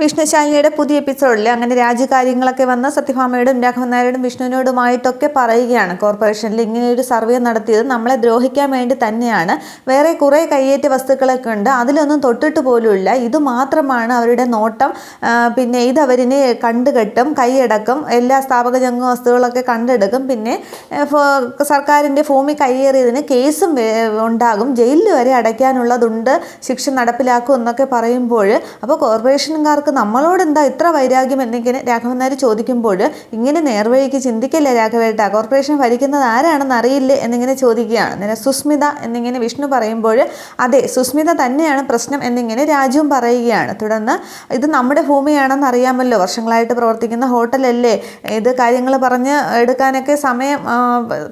വിഷ്ണുശാലിനിയുടെ പുതിയ എപ്പിസോഡിൽ അങ്ങനെ രാജ്യകാര്യങ്ങളൊക്കെ വന്ന് സത്യഭാമയോടും രാഘവൻ നായരോടും വിഷ്ണുവിനോടുമായിട്ടൊക്കെ പറയുകയാണ്. കോർപ്പറേഷനിൽ ഇങ്ങനെ ഒരു സർവേ നടത്തിയത് നമ്മളെ ദ്രോഹിക്കാൻ വേണ്ടി തന്നെയാണ്. വേറെ കുറേ കയ്യേറ്റ വസ്തുക്കളൊക്കെ ഉണ്ട്. അതിലൊന്നും തൊട്ടിട്ട് പോലുമില്ല. ഇത് മാത്രമാണ് അവരുടെ നോട്ടം. പിന്നെ ഇത് അവരിനെ കണ്ടുകെട്ടും കൈയടക്കും. എല്ലാ സ്ഥാപക ജംഗ വസ്തുക്കളൊക്കെ കണ്ടെടുക്കും. പിന്നെ സർക്കാരിന്റെ ഭൂമി കയ്യേറിയതിന് കേസും ഉണ്ടാകും. ജയിലിൽ വരെ അടയ്ക്കാനുള്ളതുണ്ട്. ശിക്ഷ നടപ്പിലാക്കും എന്നൊക്കെ പറയുമ്പോൾ അപ്പോൾ കോർപ്പറേഷനുകാർക്ക് നമ്മളോട് എന്താ ഇത്ര വൈരാഗ്യം എന്നിങ്ങനെ രാഘവൻ നായർ ചോദിക്കുമ്പോൾ ഇങ്ങനെ നേർവഴിക്ക് ചിന്തിക്കല്ലേ രാഘവേട്ട കോർപ്പറേഷൻ ഭരിക്കുന്നത് ആരാണെന്ന് അറിയില്ലേ എന്നിങ്ങനെ ചോദിക്കുകയാണ്. നേരെ സുസ്മിത എന്നിങ്ങനെ വിഷ്ണു പറയുമ്പോൾ അതെ സുസ്മിത തന്നെയാണ് പ്രശ്നം എന്നിങ്ങനെ രാജുവും പറയുകയാണ്. തുടർന്ന് ഇത് നമ്മുടെ ഭൂമിയാണെന്ന് അറിയാമല്ലോ. വർഷങ്ങളായിട്ട് പ്രവർത്തിക്കുന്ന ഹോട്ടലല്ലേ? ഇത് കാര്യങ്ങൾ പറഞ്ഞ് എടുക്കാനൊക്കെ സമയം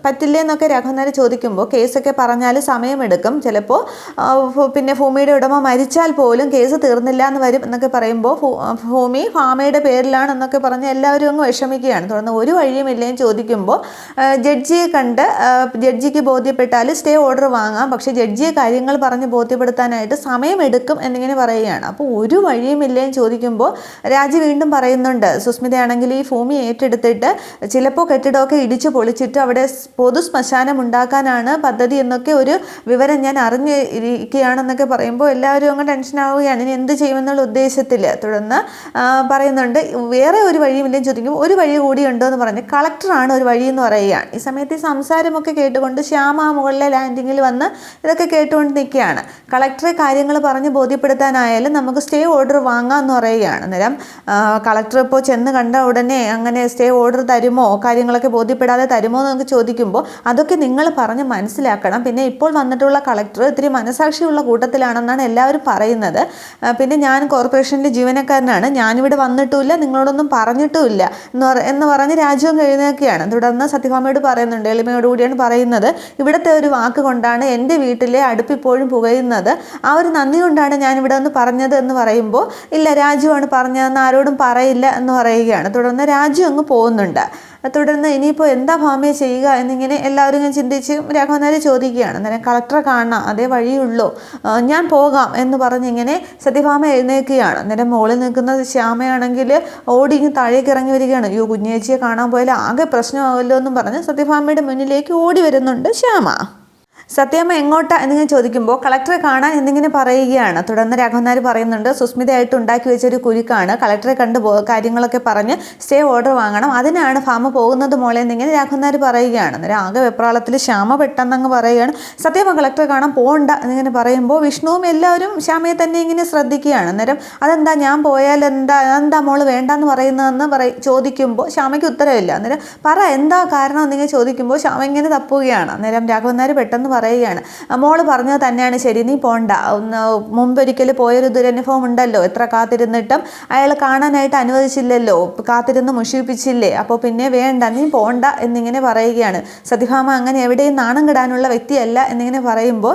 പറ്റില്ലേ എന്നൊക്കെ രാഘവൻ നായർ ചോദിക്കുമ്പോൾ കേസൊക്കെ പറഞ്ഞാൽ സമയമെടുക്കും ചിലപ്പോൾ പിന്നെ ഭൂമിയുടെ ഉടമ മരിച്ചാൽ പോലും കേസ് തീർന്നില്ല എന്ന് വരും എന്നൊക്കെ പറയുമ്പോൾ ഭൂമി ഫാമയുടെ പേരിലാണ് എന്നൊക്കെ പറഞ്ഞ് എല്ലാവരും അങ്ങ് വിഷമിക്കുകയാണ്. തുടർന്ന് ഒരു വഴിയുമില്ലേന്ന് ചോദിക്കുമ്പോൾ ജഡ്ജിയെ കണ്ട് ജഡ്ജിക്ക് ബോധ്യപ്പെട്ടാൽ സ്റ്റേ ഓർഡർ വാങ്ങാം. പക്ഷേ ജഡ്ജിയെ കാര്യങ്ങൾ പറഞ്ഞ് ബോധ്യപ്പെടുത്താനായിട്ട് സമയമെടുക്കും എന്നിങ്ങനെ പറയുകയാണ്. അപ്പോൾ ഒരു വഴിയുമില്ലേന്ന് ചോദിക്കുമ്പോൾ രാജി വീണ്ടും പറയുന്നുണ്ട് സുസ്മിതയാണെങ്കിൽ ഈ ഭൂമി ഏറ്റെടുത്തിട്ട് ചിലപ്പോൾ കെട്ടിടമൊക്കെ ഇടിച്ചു പൊളിച്ചിട്ട് അവിടെ പൊതു ശ്മശാനം ഉണ്ടാക്കാനാണ് പദ്ധതി എന്നൊക്കെ ഒരു വിവരം ഞാൻ അറിഞ്ഞിരിക്കുകയാണെന്നൊക്കെ പറയുമ്പോൾ എല്ലാവരും അങ്ങ് ടെൻഷൻ ആവുകയാണ് ഇനി എന്ത് ചെയ്യുമെന്നുള്ള ഉദ്ദേശത്തിൽ തുടർന്ന് ആ, പറയുന്നുണ്ട് വേറെ ഒരു വഴിയുമില്ലെന്ന് ചോദിക്കുമ്പോൾ ഒരു വഴി കൂടി ഉണ്ടോ എന്ന് പറഞ്ഞ് കളക്ടറാണ് ഒരു വഴി എന്ന് പറയുകയാണ്. ഈ സമയത്ത് ഈ സംസാരമൊക്കെ കേട്ടുകൊണ്ട് ശ്യാമ മുകളിലെ ലാൻഡിങ്ങിൽ വന്ന് ഇതൊക്കെ കേട്ടുകൊണ്ട് നിൽക്കുകയാണ്. കളക്ടറെ കാര്യങ്ങൾ പറഞ്ഞ് ബോധ്യപ്പെടുത്താനായാലും നമുക്ക് സ്റ്റേ ഓർഡർ വാങ്ങാം എന്ന് പറയുകയാണ്. അന്നേരം കളക്ടർ ഇപ്പോൾ ചെന്ന് കണ്ട ഉടനെ അങ്ങനെ സ്റ്റേ ഓർഡർ തരുമോ കാര്യങ്ങളൊക്കെ ബോധ്യപ്പെടാതെ തരുമോ എന്ന് നമുക്ക് ചോദിക്കുമ്പോൾ അതൊക്കെ നിങ്ങൾ പറഞ്ഞ് മനസ്സിലാക്കണം. പിന്നെ ഇപ്പോൾ വന്നിട്ടുള്ള കളക്ടർ ഇത്തിരി മനസാക്ഷിയുള്ള കൂട്ടത്തിലാണെന്നാണ് എല്ലാവരും പറയുന്നത്. പിന്നെ ഞാൻ കോർപ്പറേഷനിലെ ജീവനക്കാരനാണ് ഞാനിവിടെ വന്നിട്ടുമില്ല നിങ്ങളോടൊന്നും പറഞ്ഞിട്ടുമില്ല എന്ന് പറ എന്ന് പറഞ്ഞ് രാജ്യവും കഴിയുന്നതൊക്കെയാണ് തുടർന്ന് സത്യഭാമയോട് പറയുന്നുണ്ട് എളിമയോടുകൂടിയാണ് പറയുന്നത് ഇവിടുത്തെ ഒരു വാക്ക് കൊണ്ടാണ് എന്റെ വീട്ടിലെ അടുപ്പിപ്പോഴും പുകയുന്നത്. ആ ഒരു നന്ദി കൊണ്ടാണ് ഞാനിവിടെ വന്ന് പറഞ്ഞത് എന്ന് പറയുമ്പോൾ ഇല്ല രാജുവാണ് പറഞ്ഞതെന്ന് ആരോടും പറയില്ല എന്ന് പറയുകയാണ്. തുടർന്ന് രാജു അങ്ങ് പോകുന്നുണ്ട്. തുടർന്ന് ഇനിയിപ്പോൾ എന്താ ഭാമയെ ചെയ്യുക എന്നിങ്ങനെ എല്ലാവരും ഇങ്ങനെ ചിന്തിച്ച് രാഘവൻ നായർ ചോദിക്കുകയാണ്. അന്നേരം കളക്ടറെ കാണാം അതേ വഴിയുള്ളൂ. ഞാൻ പോകാം എന്ന് പറഞ്ഞിങ്ങനെ സത്യഭാമ എഴുന്നേൽക്കുകയാണ്. അന്നേരം മുകളിൽ നിൽക്കുന്ന ശ്യാമയാണെങ്കിൽ ഓടി താഴേക്ക് ഇറങ്ങി വരികയാണ്. അയ്യോ കുഞ്ഞേച്ചിയെ കാണാൻ പോയാൽ ആകെ പ്രശ്നമാവല്ലോ എന്നും പറഞ്ഞ് സത്യഭാമയുടെ മുന്നിലേക്ക് ഓടി വരുന്നുണ്ട് ശ്യാമ. സത്യമ്മ എങ്ങോട്ടാ എന്നിങ്ങനെ ചോദിക്കുമ്പോൾ കളക്ടറെ കാണാൻ എന്നിങ്ങനെ പറയുകയാണ്. തുടർന്ന് രാഘവനാർ പറയുന്നുണ്ട് സുസ്മിതയായിട്ട് ഉണ്ടാക്കി വെച്ചൊരു കുരുക്കാണ്. കളക്ടറെ കണ്ട് കാര്യങ്ങളൊക്കെ പറഞ്ഞ് സ്റ്റേ ഓർഡർ വാങ്ങണം. അതിനാണ് ഫാമ പോകുന്നത് മോളെ എന്നിങ്ങനെ രാഘവനാർ പറയുകയാണ്. അന്നേരം ആകെ വെപ്രാളത്തിൽ ശ്യാമ പെട്ടെന്നങ്ങ് പറയുകയാണ്. സത്യമ്മ കളക്ടറെ കാണാൻ പോകണ്ട എന്നിങ്ങനെ പറയുമ്പോൾ വിഷ്ണുവും എല്ലാവരും ശ്യാമയെ തന്നെ ഇങ്ങനെ ശ്രദ്ധിക്കുകയാണ്. അന്നേരം അതെന്താ ഞാൻ പോയാൽ എന്താ എന്താ മോൾ വേണ്ടെന്ന് പറയുന്നതെന്ന് പറ ചോദിക്കുമ്പോൾ ശ്യാമയ്ക്ക് ഉത്തരവില്ല. അന്നേരം പറ എന്താ കാരണം എന്നിങ്ങനെ ചോദിക്കുമ്പോൾ ശ്യാമ ഇങ്ങനെ തപ്പുകയാണ്. അന്നേരം രാഘവനാർ പെട്ടെന്ന് പറയുകയാണ്. മോൾ പറഞ്ഞത് തന്നെയാണ്. ശരി നീ പോണ്ട. ഒന്ന് മുമ്പൊരിക്കൽ പോയൊരു ദുരനുഭവം ഉണ്ടല്ലോ. എത്ര കാത്തിരുന്നിട്ടും അയാൾ കാണാനായിട്ട് അനുവദിച്ചില്ലല്ലോ. കാത്തിരുന്ന് മുഷിപ്പിച്ചില്ലേ. അപ്പോൾ പിന്നെ വേണ്ട നീ പോണ്ട എന്നിങ്ങനെ പറയുകയാണ്. സത്യഭാമ അങ്ങനെ എവിടെയും നാണം കിടാനുള്ള വ്യക്തിയല്ല എന്നിങ്ങനെ പറയുമ്പോൾ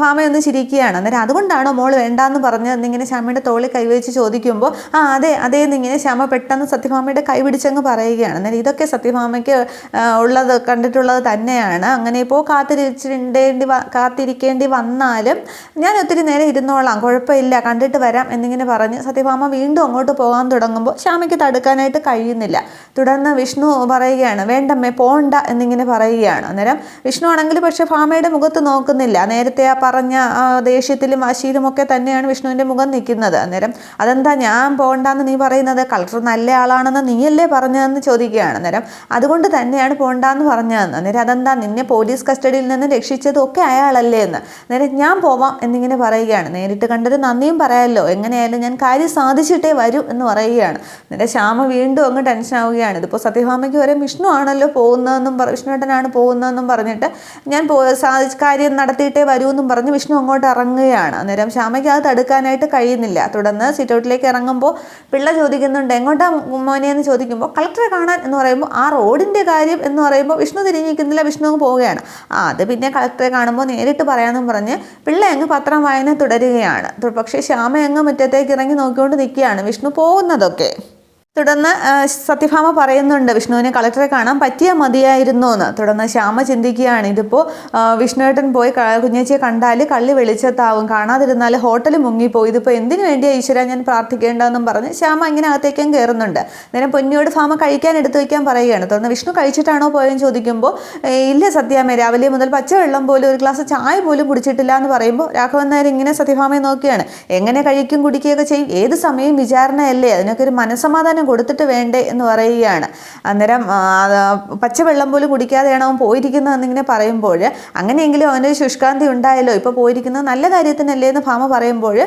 ഭാമയൊന്ന് ചിരിക്കുകയാണ്. അന്നേരം അതുകൊണ്ടാണോ മോൾ വേണ്ടാന്ന് പറഞ്ഞത് എന്നിങ്ങനെ ശ്യാമയുടെ തോളിൽ കൈവച്ച് ചോദിക്കുമ്പോൾ ആ അതെ അതേ എന്നിങ്ങനെ ശ്യാമ പെട്ടെന്ന് സത്യഭാമയുടെ കൈ പിടിച്ചങ്ങ് പറയുകയാണ്. അന്നേരം ഇതൊക്കെ സത്യഭാമയ്ക്ക് ഉള്ളത് കണ്ടിട്ടുള്ളത് തന്നെയാണ്. അങ്ങനെ ഇപ്പോൾ കാത്തിരിച്ചിടേണ്ടി വ- കാത്തിരിക്കേണ്ടി വന്നാലും ഞാൻ ഒത്തിരി നേരം ഇരുന്നോളാം കുഴപ്പമില്ല കണ്ടിട്ട് വരാം എന്നിങ്ങനെ പറഞ്ഞ് സത്യഭാമ വീണ്ടും അങ്ങോട്ട് പോകാൻ തുടങ്ങുമ്പോൾ ശ്യാമയ്ക്ക് തടുക്കാനായിട്ട് കഴിയുന്നില്ല. തുടർന്ന് വിഷ്ണു പറയുകയാണ് വേണ്ടമ്മേ പോണ്ട എന്നിങ്ങനെ പറയുകയാണ്. അന്നേരം വിഷ്ണു ആണെങ്കിൽ പക്ഷേ ഭാമയുടെ മുഖത്ത് നോക്കുന്നില്ല. നേരത്തെ ആ പറഞ്ഞ ദേഷ്യത്തിലും വാശിയിലും തന്നെയാണ് വിഷ്ണുവിന്റെ മുഖം നിൽക്കുന്നത്. അന്നേരം അതെന്താ ഞാൻ പോകണ്ടെന്ന് നീ പറയുന്നത്? കളക്ടർ നല്ല ആളാണെന്ന് നീയല്ലേ പറഞ്ഞതെന്ന് ചോദിക്കുകയാണ്. അന്നേരം അതുകൊണ്ട് തന്നെയാണ് പോകണ്ടെന്ന് പറഞ്ഞതെന്ന്. അന്നേരം അതെന്താ നിന്നെ പോലീസ് കസ്റ്റഡിയിൽ നിന്ന് രക്ഷിച്ചതും ഒക്കെ അയാളല്ലേ എന്ന് നേരെ ഞാൻ പോവാം എന്നിങ്ങനെ പറയുകയാണ്. നേരിട്ട് കണ്ടൊരു നന്ദിയും പറയാമല്ലോ എങ്ങനെയായാലും ഞാൻ കാര്യം സാധിച്ചിട്ടേ വരൂ എന്ന് പറയുകയാണ്. നേരെ ശ്യാമ വീണ്ടും അങ്ങ് ടെൻഷൻ ആവുകയാണ്. ഇതിപ്പോൾ സത്യഭാമയ്ക്ക് വരെ വിഷ്ണു ആണല്ലോ പോകുന്നതെന്നും വിഷ്ണുവേട്ടനാണ് പോകുന്നതെന്നും പറഞ്ഞിട്ട് ഞാൻ പോ സാധിച്ച കാര്യം നടത്തിയിട്ടേ വരൂ എന്നും പറഞ്ഞ് വിഷ്ണു അങ്ങോട്ട് ഇറങ്ങുകയാണ്. അന്നേരം ശ്യാമയ്ക്ക് അത് തടുക്കാനായിട്ട് കഴിയുന്നില്ല. തുടർന്ന് സിറ്റൗട്ടിലേക്ക് ഇറങ്ങുമ്പോൾ പിള്ള ചോദിക്കുന്നുണ്ട് എങ്ങോട്ടാ മോനെ? എന്ന് ചോദിക്കുമ്പോൾ കളക്ടറെ കാണാൻ എന്ന് പറയുമ്പോൾ ആ റോഡിന്റെ കാര്യം എന്ന് പറയുമ്പോൾ വിഷ്ണു തിരിഞ്ഞിരിക്കുന്നില്ല വിഷ്ണു അങ്ങ് പോവുകയാണ്. ആ അത് പിന്നെ കളക്ടറെ കാണുമ്പോൾ നേരിട്ട് പറയാമെന്നും പറഞ്ഞ് പിള്ള അങ്ങ് പത്രം വായന തുടരുകയാണ്. പക്ഷേ ശ്യാമ അങ്ങ് മുറ്റത്തേക്ക് ഇറങ്ങി നോക്കിക്കൊണ്ട് നിൽക്കുകയാണ്. വിഷ്ണു പോകുന്നതൊക്കെ. തുടർന്ന് സത്യഭാമ പറയുന്നുണ്ട് വിഷ്ണുവിനെ കളക്ടറെ കാണാൻ പറ്റിയാൽ മതിയായിരുന്നു എന്ന് തുടർന്ന് ശ്യാമ ചിന്തിക്കുകയാണ് ഇതിപ്പോൾ വിഷ്ണുവേട്ടൻ പോയി കുഞ്ഞേച്ചിയെ കണ്ടാൽ കള്ളി വെളിച്ചത്താവും കാണാതിരുന്നാൽ ഹോട്ടൽ മുങ്ങിപ്പോയി ഇതിപ്പോൾ എന്തിനു വേണ്ടിയാ ഈശ്വര ഞാൻ പ്രാർത്ഥിക്കേണ്ടതെന്നും പറഞ്ഞ് ശ്യാമ ഇങ്ങനെ അകത്തേക്കും കയറുന്നുണ്ട് നേരം പൊന്നിയോട് ഫാമ കഴിക്കാൻ എടുത്തു വയ്ക്കാൻ പറയുകയാണ്. തുടർന്ന് വിഷ്ണു കഴിച്ചിട്ടാണോ പോയെന്ന് ചോദിക്കുമ്പോൾ ഇല്ല സത്യാമ്മ രാവിലെ മുതൽ പച്ചവെള്ളം പോലും ഒരു ഗ്ലാസ് ചായ പോലും കുടിച്ചിട്ടില്ല എന്ന് പറയുമ്പോൾ രാഘവൻ നായർ ഇങ്ങനെ സത്യഭാമയെ നോക്കിയാണ് എങ്ങനെ കഴിക്കും കുടിക്കുകയൊക്കെ ചെയ്യും? ഏത് സമയം വിചാരണയല്ലേ? അതിനൊക്കെ ഒരു മനസ്സമാധാനം കൊടുത്തിട്ട് വേണ്ടേ എന്ന് പറയുകയാണ്. അന്നേരം പച്ചവെള്ളം പോലും കുടിക്കാതെയാണ് അവൻ പോയിരിക്കുന്നതെന്ന് ഇങ്ങനെ പറയുമ്പോൾ അങ്ങനെയെങ്കിലും അവനൊരു ശുഷ്കാന്തി ഉണ്ടായല്ലോ. ഇപ്പോൾ പോയിരിക്കുന്നത് നല്ല കാര്യത്തിനല്ലേ എന്ന് ഭാമ പറയുമ്പോൾ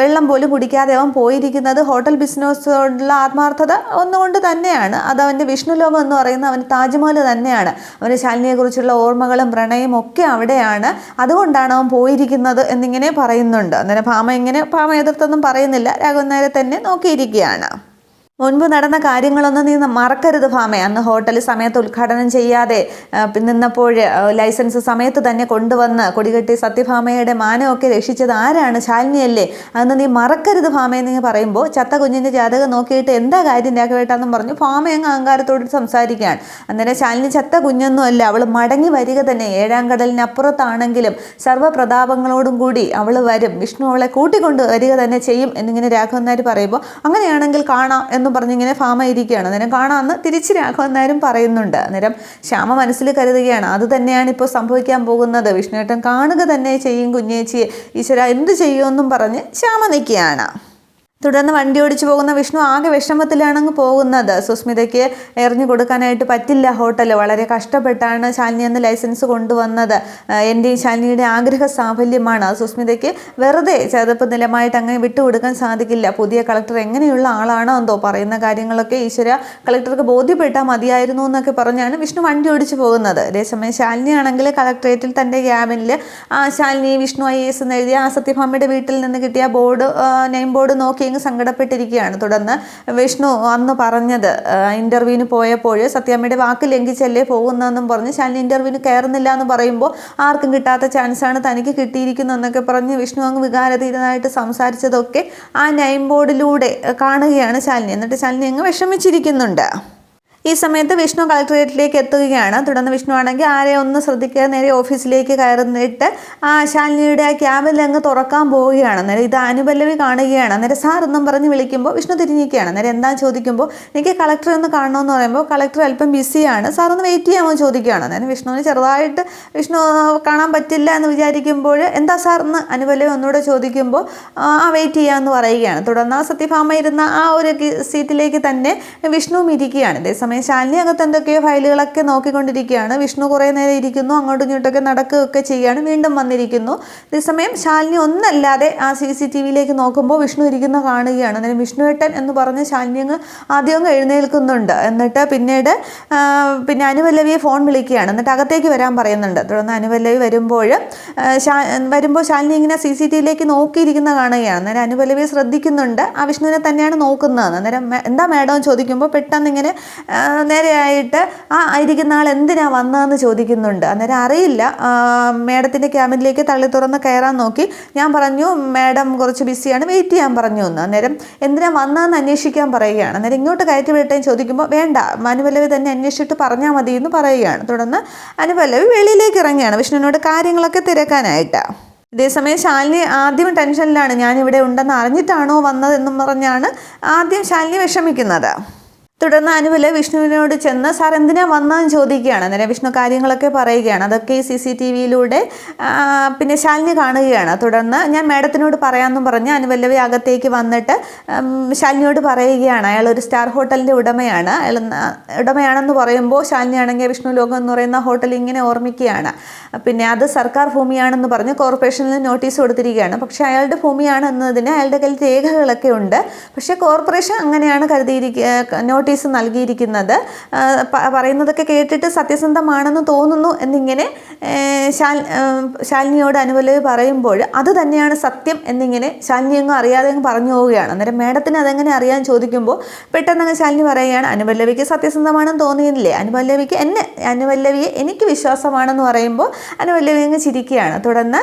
വെള്ളം പോലും കുടിക്കാതെ അവൻ പോയിരിക്കുന്നത് ഹോട്ടൽ ബിസിനസ്സോടുള്ള ആത്മാർത്ഥത ഒന്നുകൊണ്ട് തന്നെയാണ്. അത് അവന്റെ വിഷ്ണുലോകം എന്ന് പറയുന്ന അവൻ താജ്മഹൽ തന്നെയാണ്. അവന്റെ ശാലിനിയെക്കുറിച്ചുള്ള ഓർമ്മകളും പ്രണയവും ഒക്കെ അവിടെയാണ്. അതുകൊണ്ടാണ് അവൻ പോയിരിക്കുന്നത് എന്നിങ്ങനെ പറയുന്നുണ്ട്. അന്നേരം ഭാമ ഇങ്ങനെ ഭാമ എതിർത്തൊന്നും പറയുന്നില്ല. രാഘവൻ നേരെ തന്നെ നോക്കിയിരിക്കുകയാണ്. മുൻപ് നടന്ന കാര്യങ്ങളൊന്നും നീ മറക്കരുത് ഭാമേ അന്ന് ഹോട്ടൽ സമയത്ത് ഉദ്ഘാടനം ചെയ്യാതെ നിന്നപ്പോൾ ലൈസൻസ് സമയത്ത് തന്നെ കൊണ്ടുവന്ന് കൊടികെട്ടി സത്യഭാമയുടെ മാനമൊക്കെ രക്ഷിച്ചത് ആരാണ്? ശാലിനിയല്ലേ? അന്ന് നീ മറക്കരുത് ഭാമേ എന്ന് പറയുമ്പോൾ ചത്ത കുഞ്ഞിന്റെ ജാതകം നോക്കിയിട്ട് എന്താ കാര്യം രാഘവേട്ടാന്നും പറഞ്ഞു ഭാമ അങ്ങ് അഹങ്കാരത്തോട് സംസാരിക്കുകയാണ്. അന്നേരം ശാലിനി ചത്ത കുഞ്ഞൊന്നും അല്ല അവൾ മടങ്ങി വരിക തന്നെ. ഏഴാം കടലിനപ്പുറത്താണെങ്കിലും സർവപ്രതാപങ്ങളോടും കൂടി അവൾ വരും. വിഷ്ണു അവളെ കൂട്ടിക്കൊണ്ട് വരിക തന്നെ ചെയ്യും എന്നിങ്ങനെ രാഘവൻ നായർ പറയുമ്പോൾ അങ്ങനെയാണെങ്കിൽ കാണാം എന്ന് പറഞ്ഞിങ്ങനെ ഫാമ ഇരിക്കുകയാണ് അന്നേരം കാണാമെന്ന് തിരിച്ച് രാഘവൻ നായരും പറയുന്നുണ്ട്. അന്നേരം ശ്യാമ മനസ്സിൽ കരുതുകയാണ്. അത് തന്നെയാണ് ഇപ്പോൾ സംഭവിക്കാൻ പോകുന്നത്. വിഷ്ണുവേട്ടൻ കാണുക തന്നെ ചെയ്യും കുഞ്ഞേച്ചിയെ. ഈശ്വര എന്ത് ചെയ്യുമെന്നും പറഞ്ഞ് ശ്യാമ നിൽക്കുകയാണ്. തുടർന്ന് വണ്ടി ഓടിച്ചു പോകുന്ന വിഷ്ണു ആകെ വിഷമത്തിലാണങ്ങ് പോകുന്നത്. സുസ്മിതയ്ക്ക് എറിഞ്ഞു കൊടുക്കാനായിട്ട് പറ്റില്ല ഹോട്ടൽ. വളരെ കഷ്ടപ്പെട്ടാണ് ശാലിനി അന്ന് ലൈസൻസ് കൊണ്ടുവന്നത്. എന്റെയും ശാലിനിയുടെ ആഗ്രഹ സാഫല്യമാണ്. സുസ്മിതയ്ക്ക് വെറുതെ ചെറുപ്പ് നിലമായിട്ട് അങ്ങനെ വിട്ടുകൊടുക്കാൻ സാധിക്കില്ല. പുതിയ കളക്ടർ എങ്ങനെയുള്ള ആളാണോ എന്തോ പറയുന്ന കാര്യങ്ങളൊക്കെ ഈശ്വര കളക്ടർക്ക് ബോധ്യപ്പെട്ടാൽ മതിയായിരുന്നു എന്നൊക്കെ പറഞ്ഞാണ് വിഷ്ണു വണ്ടി ഓടിച്ചു പോകുന്നത്. അതേസമയം ശാലിനി ആണെങ്കിൽ കളക്ടറേറ്റിൽ തന്റെ ക്യാബിനിൽ ആ ശാലിനി വിഷ്ണു ഐ എസ് എന്ന് എഴുതിയ ആ സത്യഭാമയുടെ വീട്ടിൽ നിന്ന് കിട്ടിയ ബോർഡ് നെയിം ബോർഡ് നോക്കി അങ്ങ് സങ്കടപ്പെട്ടിരിക്കുകയാണ്. തുടർന്ന് വിഷ്ണു അന്ന് പറഞ്ഞത് ഇന്റർവ്യൂവിന് പോയപ്പോൾ സത്യാമ്മയുടെ വാക്ക് ലംഘിച്ചല്ലേ പോകുന്നതെന്നും പറഞ്ഞ് ശാലിനി ഇന്റർവ്യൂവിന് കയറുന്നില്ല എന്ന് പറയുമ്പോൾ ആർക്കും കിട്ടാത്ത ചാൻസാണ് തനിക്ക് കിട്ടിയിരിക്കുന്നതെന്നൊക്കെ പറഞ്ഞ് വിഷ്ണു അങ്ങ് വികാരതീരനായിട്ട് സംസാരിച്ചതൊക്കെ ആ നൈം ബോർഡിലൂടെ കാണുകയാണ് ശാലിനി. എന്നിട്ട് ശാലിനി അങ്ങ് വിഷമിച്ചിരിക്കുന്നുണ്ട്. ഈ സമയത്ത് വിഷ്ണു കളക്ടറേറ്റിലേക്ക് എത്തുകയാണ്. തുടർന്ന് വിഷ്ണു ആണെങ്കിൽ ആരെയും ഒന്ന് ശ്രദ്ധിക്കാതെ നേരെ ഓഫീസിലേക്ക് കയറുന്നിട്ട് ആ ശാലിനിയുടെ ആ ക്യാബിൽ അങ്ങ് തുറക്കാൻ പോവുകയാണ്. നേരെ ഇത് അനുപല്ലവി കാണുകയാണ്. നേരെ സാർ എന്നും പറഞ്ഞ് വിളിക്കുമ്പോൾ വിഷ്ണു തിരിഞ്ഞിരിക്കുകയാണ്. നേരെ എന്താ ചോദിക്കുമ്പോൾ എനിക്ക് കളക്ടറെ ഒന്ന് കാണണമെന്ന് പറയുമ്പോൾ കളക്ടർ അല്പം ബിസിയാണ്. സാർ ഒന്ന് വെയിറ്റ് ചെയ്യാമോ ചോദിക്കുകയാണ്. അന്നേരം വിഷ്ണുവിന് ചെറുതായിട്ട് വിഷ്ണു കാണാൻ പറ്റില്ല എന്ന് വിചാരിക്കുമ്പോൾ എന്താ സാർ എന്ന് അനുപല്ലവി ഒന്നുകൂടെ ചോദിക്കുമ്പോൾ ആ വെയിറ്റ് ചെയ്യാമെന്ന് പറയുകയാണ്. തുടർന്ന് ആ സത്യഭാമ ഇരുന്ന ആ ഒരു സീറ്റിലേക്ക് തന്നെ വിഷ്ണുവും ഇരിക്കുകയാണ്. ശാലിനി അകത്ത് എന്തൊക്കെയോ ഫയലുകളൊക്കെ നോക്കിക്കൊണ്ടിരിക്കുകയാണ്. വിഷ്ണു കുറേ നേരം ഇരിക്കുന്നു അങ്ങോട്ടും ഇങ്ങോട്ടൊക്കെ നടക്കുകയൊക്കെ ചെയ്യുകയാണ് വീണ്ടും വന്നിരിക്കുന്നു. അതേസമയം ശാലിനി ഒന്നല്ലാതെ ആ സി സി ടി വിയിലേക്ക് നോക്കുമ്പോൾ വിഷ്ണു ഇരിക്കുന്ന കാണുകയാണ്. അന്നേരം വിഷ്ണുവേട്ടൻ എന്ന് പറഞ്ഞ് ശാലിനി അങ്ങ് ആദ്യം എഴുന്നേൽക്കുന്നുണ്ട്. എന്നിട്ട് പിന്നീട് പിന്നെ അനുപല്ലവിയെ ഫോൺ വിളിക്കുകയാണ്. എന്നിട്ട് അകത്തേക്ക് വരാൻ പറയുന്നുണ്ട്. തുടർന്ന് അനുപല്ലവി വരുമ്പോൾ വരുമ്പോൾ ശാലിനി ഇങ്ങനെ സി സി ടി വിയിലേക്ക് നോക്കിയിരിക്കുന്ന കാണുകയാണ്. അന്നേരം അനുപല്ലവിയെ ശ്രദ്ധിക്കുന്നുണ്ട്. ആ വിഷ്ണുവിനെ തന്നെയാണ് നോക്കുന്നത് അന്നേരം എന്താ മാഡം ചോദിക്കുമ്പോൾ പെട്ടെന്ന് ഇങ്ങനെ നേരെയായിട്ട് ആ ആയിരിക്കുന്ന ആൾ എന്തിനാ വന്നതെന്ന് ചോദിക്കുന്നുണ്ട്. അന്നേരം അറിയില്ല. മേഡത്തിന്റെ ക്യാബിനിലേക്ക് തള്ളി തുറന്ന് കയറാൻ നോക്കി. ഞാൻ പറഞ്ഞു മേഡം കുറച്ച് ബിസിയാണ് വെയിറ്റ് ചെയ്യാൻ പറഞ്ഞു എന്ന്. അന്നേരം എന്തിനാ വന്നതെന്ന് അന്വേഷിക്കാൻ പറയുകയാണ്. അന്നേരം ഇങ്ങോട്ട് കയറ്റി വിട്ടേന്ന് ചോദിക്കുമ്പോൾ വേണ്ട അനുപല്ലവി തന്നെ അന്വേഷിച്ചിട്ട് പറഞ്ഞാൽ മതി എന്ന് പറയുകയാണ്. തുടർന്ന് അനുപല്ലവി വെളിയിലേക്ക് ഇറങ്ങുകയാണ്. വിഷ്ണുവിനോട് കാര്യങ്ങളൊക്കെ തിരക്കാനായിട്ട്. ഇതേസമയം ശാലിനി ആദ്യം ടെൻഷനിലാണ് ഞാനിവിടെ ഉണ്ടെന്ന് അറിഞ്ഞിട്ടാണോ വന്നതെന്നും പറഞ്ഞാണ് ആദ്യം ശാലിനി വിഷമിക്കുന്നത്. തുടർന്ന് അനുപല വിഷ്ണുവിനോട് ചെന്ന് സാർ എന്തിനാ വന്നതെന്ന് ചോദിക്കുകയാണ്. അന്നേരം വിഷ്ണു കാര്യങ്ങളൊക്കെ പറയുകയാണ്. അതൊക്കെ ഈ സി സി ടി വിയിലൂടെ പിന്നെ ശാലിനി കാണുകയാണ്. തുടർന്ന് ഞാൻ മാഡത്തിനോട് പറയാമെന്നും പറഞ്ഞ് അനുവല്ലവി അകത്തേക്ക് വന്നിട്ട് ശാലിനിയോട് പറയുകയാണ്. അയാൾ ഒരു സ്റ്റാർ ഹോട്ടലിന്റെ ഉടമയാണ്. അയാൾ ഉടമയാണെന്ന് പറയുമ്പോൾ ശാലിനി ആണെങ്കിൽ വിഷ്ണു ലോകം എന്ന് പറയുന്ന ഹോട്ടൽ ഇങ്ങനെ ഓർമ്മിക്കുകയാണ്. പിന്നെ അത് സർക്കാർ ഭൂമിയാണെന്ന് പറഞ്ഞ് കോർപ്പറേഷനിൽ നോട്ടീസ് കൊടുത്തിരിക്കുകയാണ്. പക്ഷേ അയാളുടെ ഭൂമിയാണ് എന്നതിന് അയാളുടെ കയ്യിൽ രേഖകളൊക്കെ ഉണ്ട്. പക്ഷേ കോർപ്പറേഷൻ അങ്ങനെയാണ് കരുതിയിരിക്കുക നോട്ടീസ് നോട്ടീസ് നൽകിയിരിക്കുന്നത്. പറയുന്നതൊക്കെ കേട്ടിട്ട് സത്യസന്ധമാണെന്ന് തോന്നുന്നു എന്നിങ്ങനെ ശാൽ ശാലിനിയോട് അനുപല്ലവി പറയുമ്പോൾ അത് തന്നെയാണ് സത്യം എന്നിങ്ങനെ ശാലിനി അങ്ങ് അറിയാതെ അങ്ങ് പറഞ്ഞു പോവുകയാണ്. അന്നേരം മേഡത്തിന് അതെങ്ങനെ അറിയാൻ ചോദിക്കുമ്പോൾ പെട്ടെന്ന് അങ്ങ് ശാലിനി പറയുകയാണ് അനുപല്ലവിക്ക് സത്യസന്ധമാണെന്ന് തോന്നിയില്ലേ അനുപല്ലവിക്ക് എന്നെ അനുപല്ലവിയെ എനിക്ക് വിശ്വാസമാണെന്ന് പറയുമ്പോൾ അനുപല്ലവി അങ്ങ് ചിരിക്കുകയാണ്. തുടർന്ന്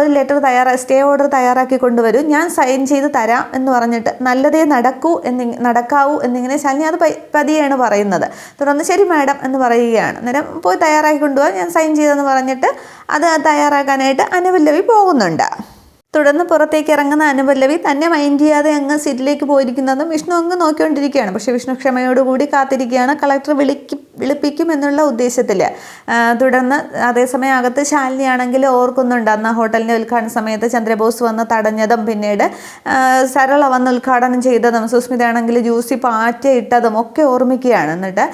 ഒരു ലെറ്റർ തയ്യാറാ സ്റ്റേ ഓർഡർ തയ്യാറാക്കി കൊണ്ടുവരും. ഞാൻ സൈൻ ചെയ്ത് തരാം എന്ന് പറഞ്ഞിട്ട് നല്ലതേ നടക്കൂ എന്നി നടക്കാവൂ എന്നിങ്ങനെ ശാലിനി അത് പതിയാണ് പറയുന്നത്. തുടർന്ന് ശരി മാഡം എന്ന് പറയുകയാണ്. അന്നേരം പോയി തയ്യാറാക്കി കൊണ്ടുപോകാൻ ഞാൻ സൈൻ ചെയ്തെന്ന് പറഞ്ഞിട്ട് അത് തയ്യാറാക്കാനായിട്ട് അനുപല്ലവി പോകുന്നുണ്ട്. തുടർന്ന് പുറത്തേക്ക് ഇറങ്ങുന്ന അനുപല്ലവി തന്നെ മൈൻഡ് ചെയ്യാതെ അങ്ങ് സീറ്റിലേക്ക് പോയിരിക്കുന്നതും വിഷ്ണു അങ്ങ് നോക്കിക്കൊണ്ടിരിക്കുകയാണ്. പക്ഷേ വിഷ്ണു ക്ഷമയോടുകൂടി കാത്തിരിക്കുകയാണ്. കളക്ടർ വിളിക്കും വിളിപ്പിക്കും എന്നുള്ള ഉദ്ദേശത്തിൽ തുടർന്ന് അതേസമയം അകത്ത് ശാലിനിയാണെങ്കിൽ ഓർക്കുന്നുണ്ട് അന്ന് ഹോട്ടലിന്റെ ഉദ്ഘാടന സമയത്ത് ചന്ദ്രബോസ് വന്ന് തടഞ്ഞതും പിന്നീട് സരള വന്ന് ഉദ്ഘാടനം ചെയ്തതും സുസ്മിതയാണെങ്കിൽ ജ്യൂസി പാറ്റ ഇട്ടതും ഒക്കെ ഓർമ്മിക്കുകയാണ്. എന്നിട്ട്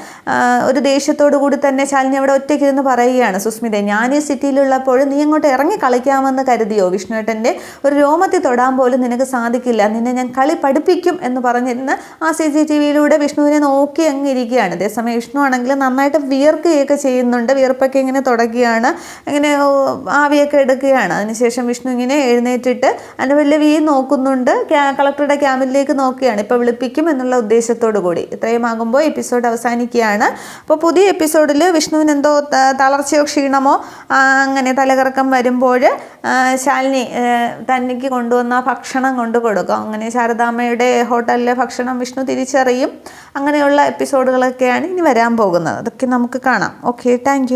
ഒരു ദേഷ്യത്തോടു കൂടി തന്നെ ശാലിനി അവിടെ ഒറ്റയ്ക്ക് ഇരുന്ന് പറയുകയാണ് സുസ്മിത ഞാൻ ഈ സിറ്റിയിലുള്ളപ്പോൾ നീ അങ്ങോട്ട് ഇറങ്ങി കളിക്കാമെന്ന് കരുതിയോ? വിഷ്ണുവേട്ടന്റെ ഒരു രോമത്തിൽ തൊടാൻ പോലും നിനക്ക് സാധിക്കില്ല. നിന്നെ ഞാൻ കളി പഠിപ്പിക്കും എന്ന് പറഞ്ഞിരുന്ന് ആ സി സി ടി വിയിലൂടെ വിഷ്ണുവിനെ നോക്കി അങ്ങ് ഇരിക്കുകയാണ്. അതേസമയം വിഷ്ണു ആണെങ്കിൽ നന്നായിട്ട് വിയർക്കുകയൊക്കെ ചെയ്യുന്നുണ്ട്. വിയർപ്പൊക്കെ ഇങ്ങനെ തുടക്കുകയാണ്. ഇങ്ങനെ ആവിയൊക്കെ എടുക്കുകയാണ്. അതിനുശേഷം വിഷ്ണു ഇങ്ങനെ എഴുന്നേറ്റിട്ട് അതിന്റെ വലിയ വീ നോക്കുന്നുണ്ട്. കളക്ടറുടെ ക്യാമ്പിലേക്ക് നോക്കുകയാണ്. ഇപ്പോൾ വിളിപ്പിക്കും എന്നുള്ള ഉദ്ദേശത്തോടു കൂടി. ഇത്രയും ആകുമ്പോൾ എപ്പിസോഡ് അവസാനിക്കുകയാണ്. അപ്പോൾ പുതിയ എപ്പിസോഡിൽ വിഷ്ണുവിന് എന്തോ തളർച്ചയോ ക്ഷീണമോ അങ്ങനെ തലകറക്കം വരുമ്പോൾ ശാലിനി തന്നിക്ക് കൊണ്ടുവന്ന ഭക്ഷണം കൊണ്ടു കൊടുക്കും. അങ്ങനെ ശാരദാമ്മയുടെ ഹോട്ടലിലെ ഭക്ഷണം വിഷ്ണു തിരിച്ചറിയും. അങ്ങനെയുള്ള എപ്പിസോഡുകളൊക്കെയാണ് ഇനി വരാൻ പോകുന്നത്. അതൊക്കെ നമുക്ക് കാണാം. Okay thank